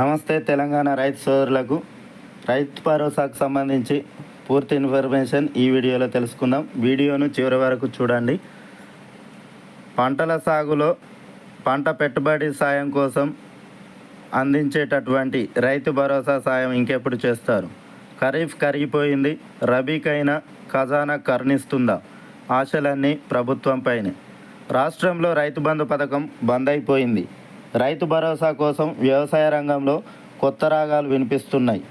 నమస్తే తెలంగాణ రైతు సోదరులకు. రైతు భరోసాకు సంబంధించి పూర్తి ఇన్ఫర్మేషన్ ఈ వీడియోలో తెలుసుకుందాం. వీడియోను చివరి వరకు చూడండి. పంటల సాగులో పంట పెట్టుబడి సాయం కోసం అందించేటటువంటి రైతు భరోసా సాయం ఇంకెప్పుడు చేస్తారు? ఖరీఫ్ కరిగిపోయింది రబీకైనా ఖజానా కరుణిస్తుందా? ఆశలన్నీ ప్రభుత్వంపైనే రాష్ట్రంలో రైతు బంధు పథకం బంద్ అయిపోయింది. రైతు భరోసా కోసం వ్యవసాయ రంగంలో కొత్త రాగాలు వినిపిస్తున్నాయి.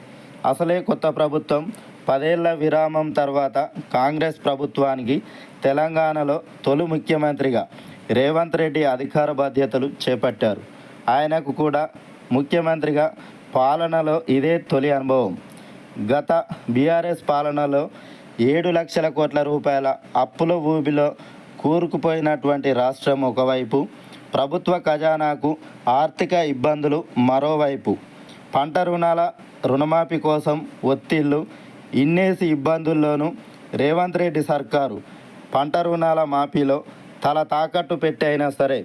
అసలే కొత్త ప్రభుత్వం పదేళ్ళ విరామం తర్వాత కాంగ్రెస్ ప్రభుత్వానికి తెలంగాణలో తొలి ముఖ్యమంత్రిగా రేవంత్ రెడ్డి అధికార బాధ్యతలు చేపట్టారు. ఆయనకు కూడా ముఖ్యమంత్రిగా పాలనలో ఇదే తొలి అనుభవం. గత బీఆర్ఎస్ పాలనలో ఏడు లక్షల కోట్ల రూపాయల అప్పుల ఊబిలో కూరుకుపోయినటువంటి రాష్ట్రం ఒకవైపు ప్రభుత్వ ఖజానాకు ఆర్థిక ఇబ్బందులు మరోవైపు. పంట రుణాల రుణమాఫీ కోసం ఒత్తిళ్ళు ఇన్నేసి ఇబ్బందుల్లోనూ రేవంత్ రెడ్డి సర్కారు పంట రుణాల మాఫీలో తల తాకట్టు పెట్టి అయినా సరే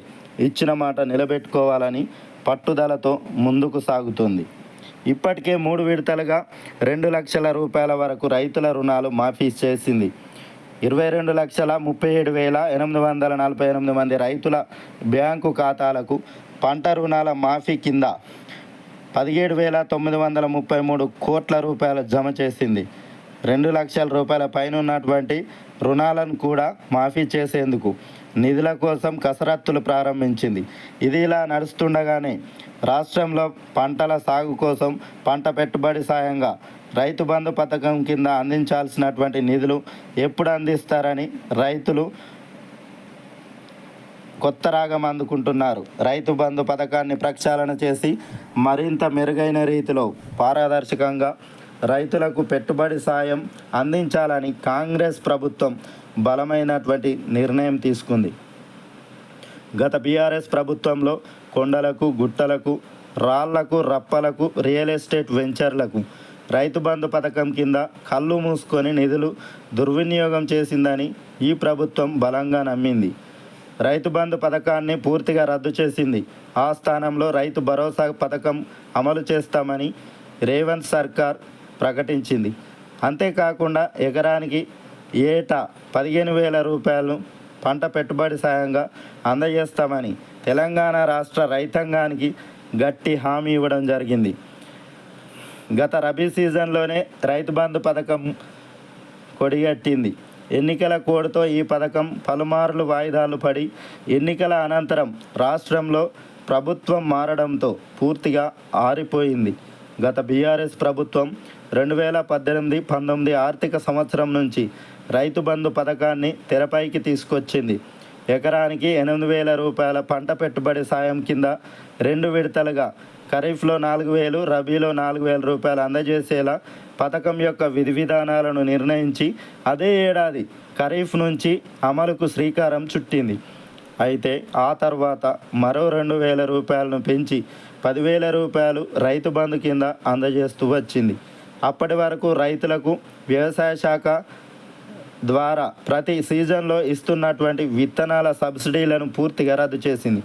ఇచ్చిన మాట నిలబెట్టుకోవాలని పట్టుదలతో ముందుకు సాగుతుంది. ఇప్పటికే మూడు విడతలుగా రెండు లక్షల రూపాయల వరకు రైతుల రుణాలు మాఫీ చేసింది ఇరవై రెండు లక్షల ముప్పై ఏడు వేల ఎనిమిది వందల నలభై ఎనిమిది మంది రైతుల బ్యాంకు ఖాతాలకు పంట రుణాల మాఫీ కింద పదిహేడు వేల తొమ్మిది వందల ముప్పై మూడు కోట్ల రూపాయలు జమ చేసింది. రెండు లక్షల రూపాయల పైన ఉన్నటువంటి రుణాలను కూడా మాఫీ చేసేందుకు నిధుల కోసం కసరత్తులు ప్రారంభించింది. ఇది ఇలా నడుస్తుండగానే రాష్ట్రంలో పంటల సాగు కోసం పంట పెట్టుబడి సాయంగా రైతు బంధు పథకం కింద అందించాల్సినటువంటి నిధులు ఎప్పుడు అందిస్తారని రైతులు కొత్త రాగం అందుకుంటున్నారు. రైతు బంధు పథకాన్ని ప్రక్షాళన చేసి మరింత మెరుగైన రీతిలో పారదర్శకంగా రైతులకు పెట్టుబడి సాయం అందించాలని కాంగ్రెస్ ప్రభుత్వం బలమైనటువంటి నిర్ణయం తీసుకుంది. గత బీఆర్ఎస్ ప్రభుత్వంలో కొండలకు గుట్టలకు రాళ్ళకు రప్పలకు రియల్ ఎస్టేట్ వెంచర్లకు రైతు బంధు పథకం కింద కళ్ళు మూసుకొని నిధులు దుర్వినియోగం చేసిందని ఈ ప్రభుత్వం బలంగా నమ్మింది. రైతు బంధు పథకాన్ని పూర్తిగా రద్దు చేసింది. ఆ స్థానంలో రైతు భరోసా పథకం అమలు చేస్తామని రేవంత్ సర్కార్ ప్రకటించింది. అంతేకాకుండా ఎకరానికి ఏటా పదిహేను వేల రూపాయలను పంట పెట్టుబడి సాయంగా అందజేస్తామని తెలంగాణ రాష్ట్ర రైతాంగానికి గట్టి హామీ ఇవ్వడం జరిగింది. గత రబీ సీజన్లోనే రైతు బంధు పథకం కొడిగట్టింది. ఎన్నికల కోడ్తో ఈ పథకం పలుమార్లు వాయిదాలు పడి ఎన్నికల అనంతరం రాష్ట్రంలో ప్రభుత్వం మారడంతో పూర్తిగా ఆరిపోయింది. గత బీఆర్ఎస్ ప్రభుత్వం రెండు వేల పద్దెనిమిది పంతొమ్మిది ఆర్థిక సంవత్సరం నుంచి రైతు బంధు పథకాన్ని తెరపైకి తీసుకొచ్చింది. ఎకరానికి ఎనిమిది వేల రూపాయల పంట పెట్టుబడి సాయం కింద రెండు విడతలుగా ఖరీఫ్లో నాలుగు వేలు రబీలో నాలుగు వేల రూపాయలు అందజేసేలా పథకం యొక్క విధి విధానాలను నిర్ణయించి అదే ఏడాది ఖరీఫ్ నుంచి అమలుకు శ్రీకారం చుట్టింది. అయితే ఆ తర్వాత మరో రెండు వేల రూపాయలను పెంచి పదివేల రూపాయలు రైతు బంధు కింద అందజేస్తూ వచ్చింది. అప్పటి వరకు రైతులకు వ్యవసాయ శాఖ ద్వారా ప్రతి సీజన్లో ఇస్తున్నటువంటి విత్తనాల సబ్సిడీలను పూర్తిగా రద్దు చేసింది.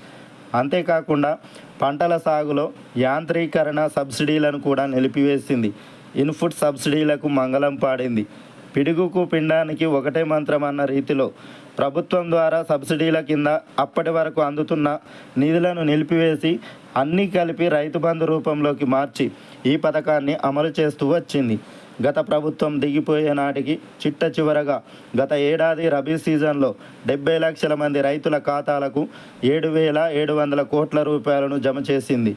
అంతేకాకుండా పంటల సాగులో యాంత్రీకరణ సబ్సిడీలను కూడా నిలిపివేసింది. ఇన్పుట్ సబ్సిడీలకు మంగళం పాడింది. పిడుగుకు పిండానికి ఒకటే మంత్రం అన్న రీతిలో ప్రభుత్వం ద్వారా సబ్సిడీల కింద అప్పటి వరకు అందుతున్న నిధులను నిలిపివేసి అన్నీ కలిపి రైతు బంధు రూపంలోకి మార్చి ఈ పథకాన్ని అమలు చేస్తూ వచ్చింది. గత ప్రభుత్వం దిగిపోయే నాటికి చిట్ట చివరగా గత ఏడాది రబీ సీజన్లో డెబ్బై లక్షల మంది రైతుల ఖాతాలకు ఏడు వేల ఏడు వందల కోట్ల రూపాయలను జమ చేసింది.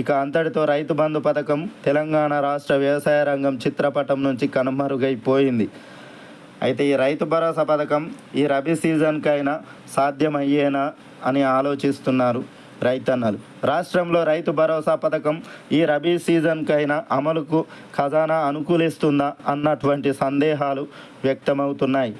ఇక అంతటితో రైతు బంధు పథకం తెలంగాణ రాష్ట్ర వ్యవసాయ రంగం చిత్రపటం నుంచి కనుమరుగైపోయింది. అయితే ఈ రైతు భరోసా పథకం ఈ రబీ సీజన్కైనా సాధ్యమయ్యేనా అని ఆలోచిస్తున్నారు రైతన్నలు. రాష్ట్రంలో రైతు భరోసా పథకం ఈ రబీ సీజన్కైనా అమలుకు ఖజానా అనుకూలిస్తుందా అన్నటువంటి సందేహాలు వ్యక్తమవుతున్నాయి.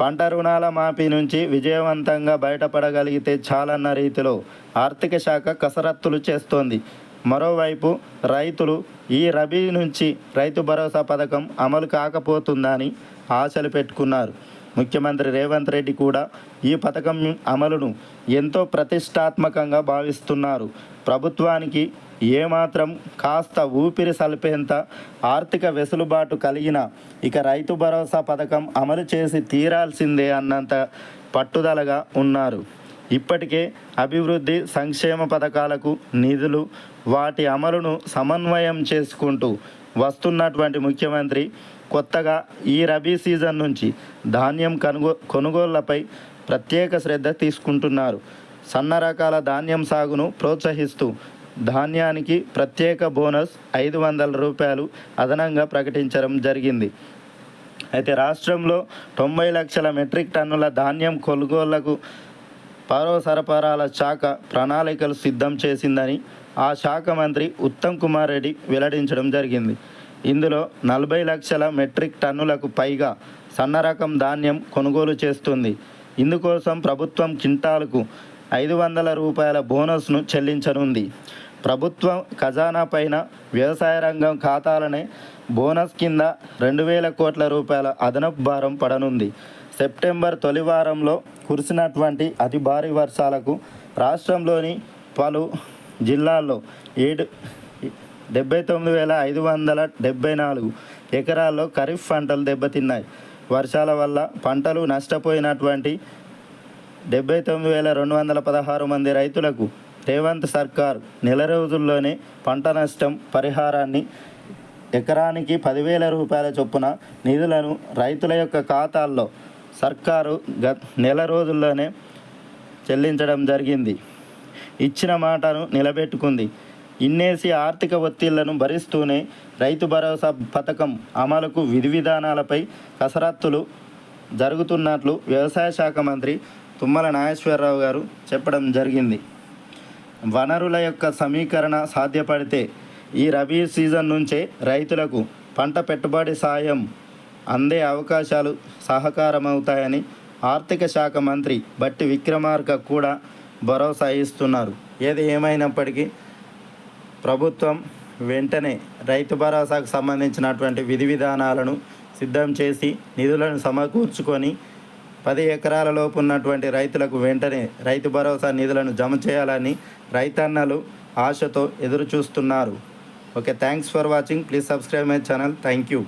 పంట రుణాల మాఫీ నుంచి విజయవంతంగా బయటపడగలిగితే చాలన్న రీతిలో ఆర్థిక శాఖ కసరత్తులు చేస్తోంది. మరోవైపు రైతులు ఈ రబీ నుంచి రైతు భరోసా పథకం అమలు కాకపోతుందని ఆశలు పెట్టుకున్నారు. ముఖ్యమంత్రి రేవంత్ రెడ్డి కూడా ఈ పథకం అమలును ఎంతో ప్రతిష్టాత్మకంగా భావిస్తున్నారు. ప్రభుత్వానికి ఏమాత్రం కాస్త ఊపిరి సలిపేంత ఆర్థిక వెసులుబాటు కలిగిన ఇక రైతు భరోసా పథకం అమలు చేసి తీరాల్సిందే అన్నంత పట్టుదలగా ఉన్నారు. ఇప్పటికే అభివృద్ధి సంక్షేమ పథకాలకు నిధులు వాటి అమలును సమన్వయం చేసుకుంటూ వస్తున్నటువంటి ముఖ్యమంత్రి కొత్తగా ఈ రబీ సీజన్ నుంచి ధాన్యం కనుగో కొనుగోళ్ళపై ప్రత్యేక శ్రద్ధ తీసుకుంటున్నారు. సన్న రకాల ధాన్యం సాగును ప్రోత్సహిస్తూ ధాన్యానికి ప్రత్యేక బోనస్ ఐదు వందల రూపాయలు అదనంగా ప్రకటించడం జరిగింది. అయితే రాష్ట్రంలో తొంభై లక్షల మెట్రిక్ టన్నుల ధాన్యం కొనుగోళ్ళకు పౌర సరఫరాల శాఖ ప్రణాళికలు సిద్ధం చేసిందని ఆ శాఖ మంత్రి ఉత్తమ్ కుమార్ రెడ్డి వెల్లడించడం జరిగింది. ఇందులో నలభై లక్షల మెట్రిక్ టన్నులకు పైగా సన్న రకం ధాన్యం కొనుగోలు చేస్తుంది. ఇందుకోసం ప్రభుత్వం కింటాలకు ఐదు వందల రూపాయల బోనస్ను చెల్లించనుంది. ప్రభుత్వం ఖజానా పైన వ్యవసాయ రంగం ఖాతాలనే బోనస్ కింద రెండు వేల కోట్ల రూపాయల అదనపు భారం పడనుంది. సెప్టెంబర్ తొలి వారంలో కురిసినటువంటి అతి భారీ వర్షాలకు రాష్ట్రంలోని పలు జిల్లాల్లో ఏడు డెబ్బై తొమ్మిది వేల ఐదు వందల డెబ్బై నాలుగు ఎకరాల్లో ఖరీఫ్ పంటలు దెబ్బతిన్నాయి. వర్షాల వల్ల పంటలు నష్టపోయినటువంటి డెబ్బై తొమ్మిది వేల రెండు వందల పదహారు మంది రైతులకు రేవంత్ సర్కార్ నెల రోజుల్లోనే పంట నష్టం పరిహారాన్ని ఎకరానికి పదివేల రూపాయల చొప్పున నిధులను రైతుల యొక్క ఖాతాల్లో సర్కారు గత నెల రోజుల్లోనే చెల్లించడం జరిగింది. ఇచ్చిన మాటను నిలబెట్టుకుంది. ఇన్నేసి ఆర్థిక ఒత్తిళ్ళను భరిస్తూనే రైతు భరోసా పథకం అమలుకు విధి విధానాలపై కసరత్తులు జరుగుతున్నట్లు వ్యవసాయ శాఖ మంత్రి తుమ్మల నాగేశ్వరరావు గారు చెప్పడం జరిగింది. వనరుల యొక్క సమీకరణ సాధ్యపడితే ఈ రబీ సీజన్ నుంచే రైతులకు పంట పెట్టుబడి సాయం అందే అవకాశాలు సహకారమవుతాయని ఆర్థిక శాఖ మంత్రి బట్టి విక్రమార్క కూడా భరోసా ఇస్తున్నారు. ఏది ఏమైనప్పటికీ ప్రభుత్వం వెంటనే రైతు భరోసాకు సంబంధించినటువంటి విధి విధానాలను సిద్ధం చేసి నిధులను సమకూర్చుకొని పది ఎకరాల లోపు ఉన్నటువంటి రైతులకు వెంటనే రైతు భరోసా నిధులను జమ చేయాలని రైతన్నలు ఆశతో ఎదురు చూస్తున్నారు okay thanks for watching. Please subscribe my channel. Thank you.